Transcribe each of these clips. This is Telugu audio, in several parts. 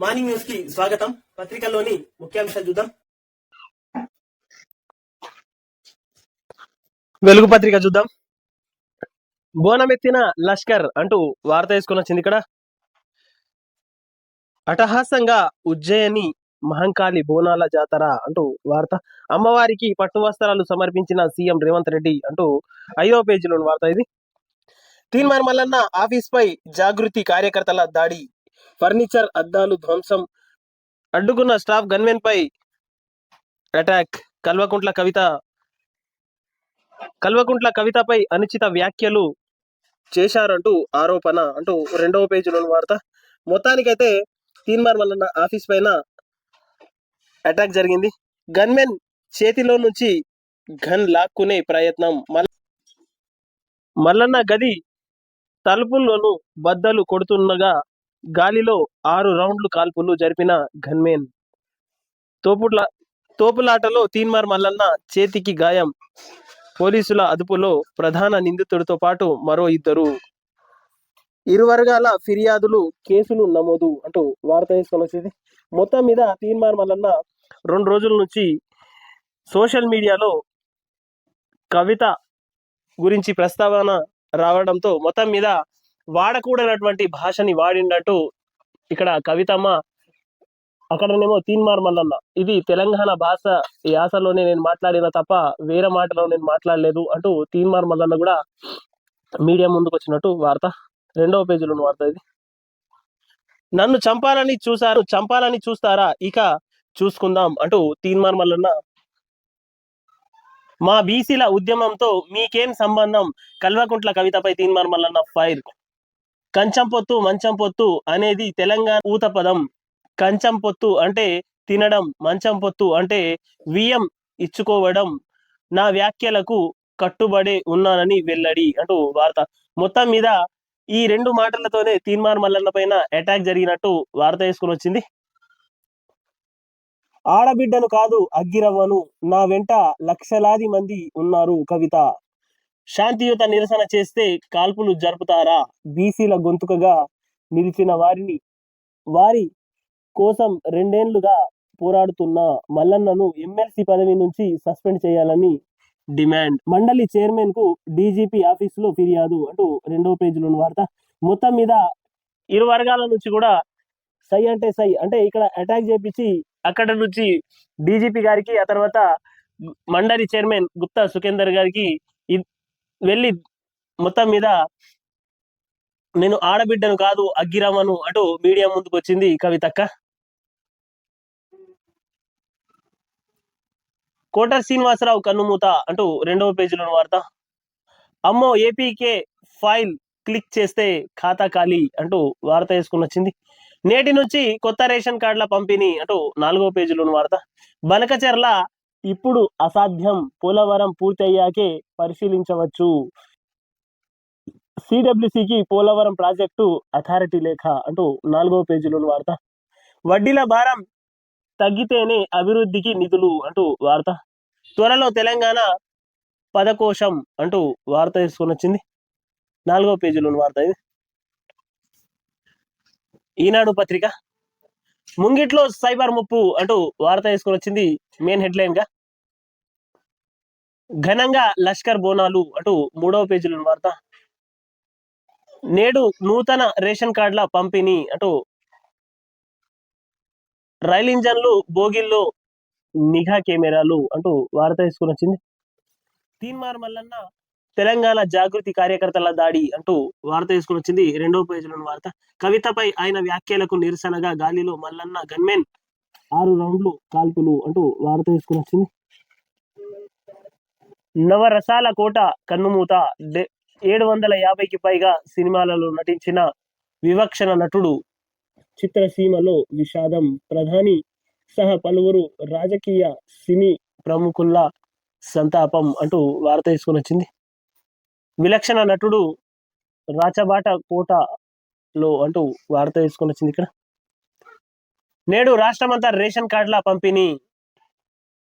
మార్నింగ్ న్యూస్కి స్వాగతం. పత్రికల్లోని ముఖ్యాంశాలు చూద్దాం. వెలుగు పత్రిక చూద్దాం. బోనమెత్తిన లష్కర్ అంటూ వార్త వేసుకుని వచ్చింది ఇక్కడ. అటహాసంగా ఉజ్జయిని మహంకాళి బోనాల జాతర అంటూ వార్త. అమ్మవారికి పట్టు వస్త్రాలు సమర్పించిన సీఎం రేవంత్ రెడ్డి అంటూ ఐదో పేజీలోని వార్త ఇది. తీన్మార్ మల్లన్న ఆఫీస్ పై జాగృతి కార్యకర్తల దాడి. ఫర్నిచర్ అద్దాలు ధ్వంసం అడ్డుకున్న స్టాఫ్ గన్మెన్ పై అటాక్. కల్వకుంట్ల కవిత కల్వకుంట్ల కవితపై అనుచిత వ్యాఖ్యలు చేశారంటూ ఆరోపణ అంటూ రెండవ పేజీలోని వార్త. మొత్తానికైతే తీన్మార్ మల్లన్న ఆఫీస్ పైన అటాక్ జరిగింది. గన్మెన్ చేతిలో నుంచి గన్ లాక్కునే ప్రయత్నం. మల్- మల్లన్న గది తలుపుల్లోనూ బద్దలు కొడుతుండగా గాలిలో ఆరు రౌండ్లు కాల్పులు జరిపిన గన్మెన్ తోపుట్ల తోపులాటలో తీన్మార్ మల్లన్న చేతికి గాయం. పోలీసుల అదుపులో ప్రధాన నిందితుడితో పాటు మరో ఇద్దరు. ఇరు వర్గాల ఫిర్యాదులు కేసులు నమోదు అంటూ వార్త వేసుకొని వచ్చింది. మొత్తం మీద తీన్మార్ మల్లన్న రెండు రోజుల నుంచి సోషల్ మీడియాలో కవిత గురించి ప్రస్తావన రావడంతో మొత్తం మీద వాడకూడనటువంటి భాషని వాడినట్టు ఇక్కడ కవితమ్మ అక్కడనేమో తీన్మార్ మల్లన్న. ఇది తెలంగాణ భాష యాసలోనే నేను మాట్లాడిన తప్ప వేరే మాటలో నేను మాట్లాడలేదు అంటూ తీన్మార్ మల్లన్న కూడా మీడియా ముందుకు వచ్చినట్టు వార్త. రెండవ పేజీలో ఉన్న వార్త ఇది. నన్ను చంపాలని చూశారు చంపాలని చూస్తారా? ఇక చూసుకుందాం అంటూ తీన్మార్ మల్లన్న. మా బీసీల ఉద్యమంతో మీకేం సంబంధం? కల్వకుంట్ల కవితపై తీన్మార్ మల్లన్న ఫైర్. కంచం పొత్తు మంచం పొత్తు అనేది తెలంగాణ ఊత పదం కంచం పొత్తు అంటే తినడం మంచం పొత్తు అంటే వియ్యం ఇచ్చుకోవడం. నా వ్యాఖ్యలకు కట్టుబడి ఉన్నానని వెల్లడి అంటూ వార్త. మొత్తం మీద ఈ రెండు మాటలతోనే తీన్మార్ మల్లన్న పైన అటాక్ జరిగినట్టు వార్త వేసుకుని వచ్చింది. ఆడబిడ్డను కాదు అగ్గిరవ్వను. నా వెంట లక్షలాది మంది ఉన్నారు కవిత. శాంతియుత నిరసన చేస్తే కాల్పులు జరుపుతారా? బీసీల గొంతుకగా నిలిచిన వారిని వారి కోసం రెండేళ్ళుగా పోరాడుతున్న మల్లన్నను ఎమ్మెల్సీ పదవి నుంచి సస్పెండ్ చేయాలని డిమాండ్. మండలి చైర్మన్కు డీజీపీ ఆఫీసులో ఫిర్యాదు అంటూ రెండవ పేజీలోని వార్త. మొత్తం మీద ఇరు వర్గాల నుంచి కూడా సై అంటే సై అంటే ఇక్కడ అటాక్ చేపించి అక్కడ నుంచి డీజీపీ గారికి ఆ తర్వాత మండలి చైర్మన్ గుప్తా సుఖేందర్ గారికి వెళ్ళి మొత్తం మీద నేను ఆడబిడ్డను కాదు అగ్గిరామను అటు మీడియా ముందుకు వచ్చింది కవితక్క. కోట శ్రీనివాసరావు కన్నుమూత అంటూ రెండవ పేజీలో వార్త. అమ్మో ఏపీకే ఫైల్ క్లిక్ చేస్తే ఖాతా ఖాళీ అంటూ వార్త వేసుకుని వచ్చింది. నేటి నుంచి కొత్త రేషన్ కార్డుల పంపిణీ అంటూ నాలుగో పేజీలోని వార్త. బనకచెర్ల ఇప్పుడు అసాధ్యం పోలవరం పూర్తయ్యాకే పరిశీలించవచ్చు. సిడబ్ల్యూసికి పోలవరం ప్రాజెక్టు అథారిటీ లేఖ అంటూ నాలుగో పేజీలోని వార్త. వడ్డీల భారం తగ్గితేనే అభివృద్ధికి నిధులు అంటూ వార్త. త్వరలో తెలంగాణ పదకోశం అంటూ వార్త తీసుకొని వచ్చింది. నాలుగో పేజీలోని వార్త ఇది. ఈనాడు పత్రిక ముంగిట్లో సైబర్ ముప్పు అంటూ వార్త తీసుకొని వచ్చింది మెయిన్ హెడ్లైన్గా. ఘనంగా లష్కర్ బోనాలు అటు మూడవ పేజీలో వార్త. నేడు నూతన రేషన్ కార్డుల పంపిణీ అటు రైలు ఇంజన్లు బోగిల్లో నిఘా కెమెరాలు అంటూ వార్త తీసుకుని వచ్చింది. తీన్మార్ మల్లన్న తెలంగాణ జాగృతి కార్యకర్తల దాడి అంటూ వార్త తీసుకుని వచ్చింది. రెండో పేజీలోని వార్త. కవితపై ఆయన వ్యాఖ్యలకు నిరసనగా గాలిలో మల్లన్న గన్మెన్ ఆరు రౌండ్లు కాల్పులు అంటూ వార్త తీసుకుని వచ్చింది. నవరసాల కోట కన్నుమూత ఏడు వందల యాభైకి పైగా సినిమాలలో నటించిన వివక్షణ నటుడు చిత్రసీమలో విషాదం. ప్రధాని సహా పలువురు రాజకీయ సినీ ప్రముఖుల సంతాపం అంటూ వార్త తీసుకుని వచ్చింది. విలక్షణ నటుడు రాచబాట కోటలో అంటూ వార్త తీసుకొని వచ్చింది ఇక్కడ. నేడు రాష్ట్రమంతా రేషన్ కార్డుల పంపిణీ.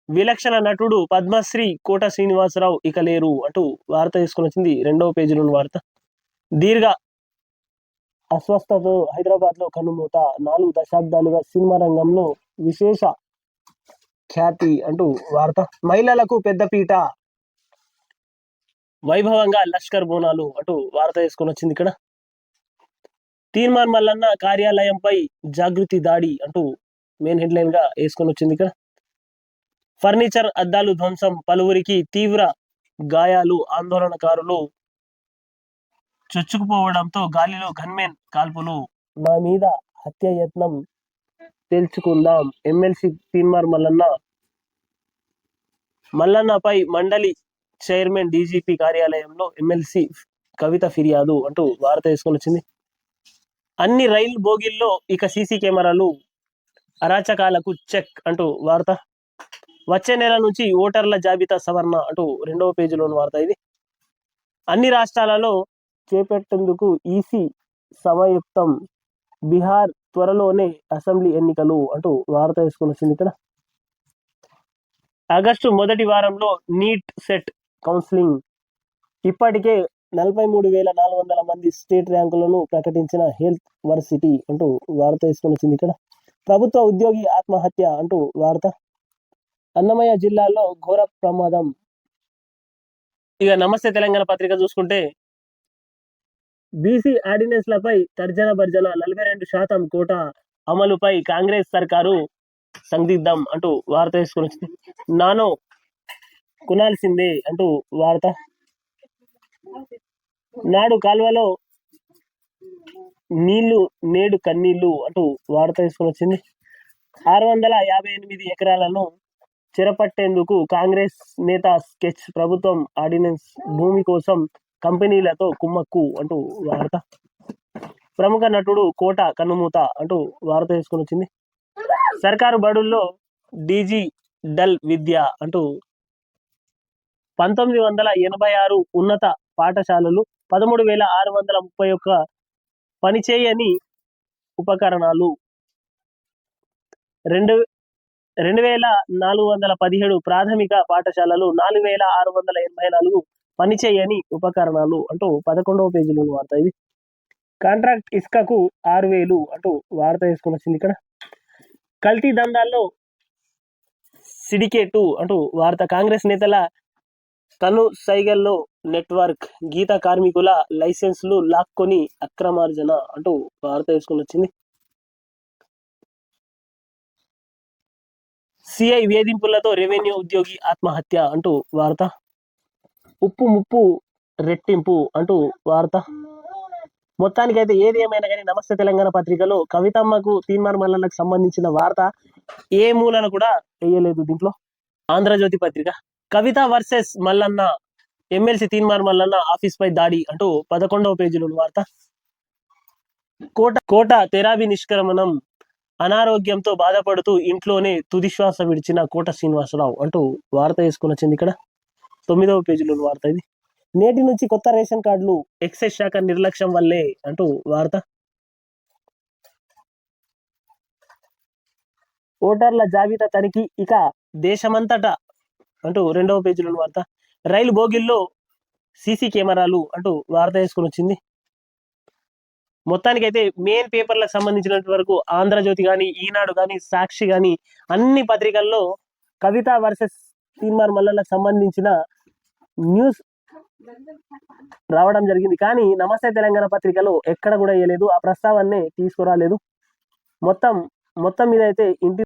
విలక్షణ నటుడు పద్మశ్రీ కోట శ్రీనివాసరావు ఇక లేరు అంటూ వార్త తీసుకొని వచ్చింది రెండవ పేజీలోని వార్త. దీర్ఘ అస్వస్థతో హైదరాబాద్లో కనుమూత నాలుగు దశాబ్దాలుగా సినిమా రంగంలో విశేష ఖ్యాతి అంటూ వార్త. మహిళలకు పెద్దపీట వైభవంగా లష్కర్ బోనాలు అటు వార్త వేసుకొని వచ్చింది ఇక్కడ. తీర్మాన్ మల్లన్న కార్యాలయంపై జాగృతి దాడి అంటూ మెయిన్ హెడ్లైన్గా వేసుకొని వచ్చింది ఇక్కడ. ఫర్నిచర్ అద్దాలు ధ్వంసం పలువురికి తీవ్ర గాయాలు ఆందోళనకారులు చొచ్చుకుపోవడంతో గాలిలో గన్మెన్ కాల్పులు. నా మీద హత్య యత్నం తెలుసుకుందాం ఎమ్మెల్సీ తీన్మార్ మల్లన్న మల్లన్నపై మండలి చైర్మన్ డీజీపీ కార్యాలయంలో ఎమ్మెల్సీ కవిత ఫిర్యాదు అంటూ వార్త వేసుకొని వచ్చింది. అన్ని రైలు బోగిల్లో ఇక సీసీ కెమెరాలు అరాచకాలకు చెక్ అంటూ వార్త. వచ్చే నెల నుంచి ఓటర్ల జాబితా సవరణ అంటూ రెండవ పేజీలోని వార్త ఇది. అన్ని రాష్ట్రాలలో చేపట్టేందుకు ఈసీ సమయుక్తం బీహార్ త్వరలోనే అసెంబ్లీ ఎన్నికలు అంటూ వార్త వేసుకొని వచ్చింది ఇక్కడ. ఆగస్టు మొదటి వారంలో నీట్ సెట్ కౌన్సిలింగ్. ఇప్పటికే నలభై మూడు వేల నాలుగు వందల మంది స్టేట్ ర్యాంకులను ప్రకటించిన హెల్త్ వర్సిటీ అంటూ వార్త తీసుకొని వచ్చింది ఇక్కడ. ప్రభుత్వ ఉద్యోగి ఆత్మహత్య అంటూ వార్త. అన్నమయ్య జిల్లాలో ఘోర ప్రమాదం. ఇక నమస్తే తెలంగాణ పత్రిక చూసుకుంటే బీసీ ఆర్డినెన్స్లపై తర్జన భర్జన నలభై రెండు శాతం కోట అమలుపై కాంగ్రెస్ సర్కారు సందిగ్ధం అంటూ వార్త తీసుకొని వచ్చింది నానో కొనాల్సిందే అంటూ వార్త. నాడు కాల్వలో నీళ్ళు నేడు కన్నీళ్ళు అంటూ వార్త తీసుకొని వచ్చింది. ఆరు వందల యాభై ఎనిమిది ఎకరాలను చెరపట్టేందుకు కాంగ్రెస్ నేత స్కెచ్ ప్రభుత్వం ఆర్డినెన్స్ భూమి కోసం కంపెనీలతో కుమ్మక్కు అంటూ వార్త. ప్రముఖ నటుడు కోట కన్నుమూత అంటూ వార్త తీసుకొని వచ్చింది. సర్కారు బడుల్లో డీజీ డల్ విద్య అంటూ పంతొమ్మిది వందల ఎనభై ఆరు ఉన్నత పాఠశాలలు పదమూడు వేల ఆరు వందల ముప్పై ఒక్క పనిచేయని ఉపకరణాలు. రెండు రెండు వేల నాలుగు వందల పదిహేడు ప్రాథమిక పాఠశాలలు నాలుగు వేల ఆరు వందల ఎనభై నాలుగు పనిచేయని ఉపకరణాలు అంటూ పదకొండవ పేజీలో వార్త ఇది. కాంట్రాక్ట్ ఇసుకకు ఆరు వేలు అంటూ వార్త వేసుకుని వచ్చింది ఇక్కడ. కల్తీ దందాల్లో సిడికేటు అంటూ వార్త. కాంగ్రెస్ నేతల తను సైగల్లో నెట్వర్క్ గీత కార్మికుల లైసెన్సులు లాక్కొని అక్రమార్జన అంటూ వార్త వేసుకుని వచ్చింది. సిఐ వేధింపులతో రెవెన్యూ ఉద్యోగి ఆత్మహత్య అంటూ వార్త. ఉప్పు ముప్పు రెట్టింపు అంటూ వార్త. మొత్తానికైతే ఏది ఏమైనా కానీ నమస్తే తెలంగాణ పత్రికలో కవితమ్మకు తీన్మార్ మల్లన్నకు సంబంధించిన వార్త ఏ మూలన కూడా వేయలేదు దీంట్లో. ఆంధ్రజ్యోతి పత్రిక. Kavitha versus Mallanna MLC Teenmar Mallanna office పై దాడి అంటూ పదకొండవ పేజీలో వార్త. కోట కోట తెరాబి నిష్క్రమణం అనారోగ్యంతో బాధపడుతూ ఇంట్లోనే తుదిశ్వాస విడిచిన కోట శ్రీనివాసరావు అంటూ వార్త వేసుకుని వచ్చింది ఇక్కడ. తొమ్మిదవ పేజీలో వార్త ఇది. నేటి నుంచి కొత్త రేషన్ కార్డులు ఎక్సైజ్ శాఖ నిర్లక్ష్యం వల్లే అంటూ వార్త. ఓటర్ల జాబితా తనిఖీ ఇక దేశమంతటా అంటూ రెండవ పేజీలో వార్త రైలు బోగిల్లో సీసీ కెమెరాలు అంటూ వార్త వేసుకొని వచ్చింది. మొత్తానికైతే మెయిన్ పేపర్లకు సంబంధించినంత వరకు ఆంధ్రజ్యోతి కానీ ఈనాడు కానీ సాక్షి కానీ అన్ని పత్రికల్లో కవిత వర్సెస్ తీన్మార్ మల్లలకు సంబంధించిన న్యూస్ రావడం జరిగింది. కానీ నమస్తే తెలంగాణ పత్రికలో ఎక్కడ కూడా వేయలేదు. ఆ ప్రస్తావన్నే తీసుకురాలేదు. మొత్తం మొత్తం మీద అయితే ఇంటి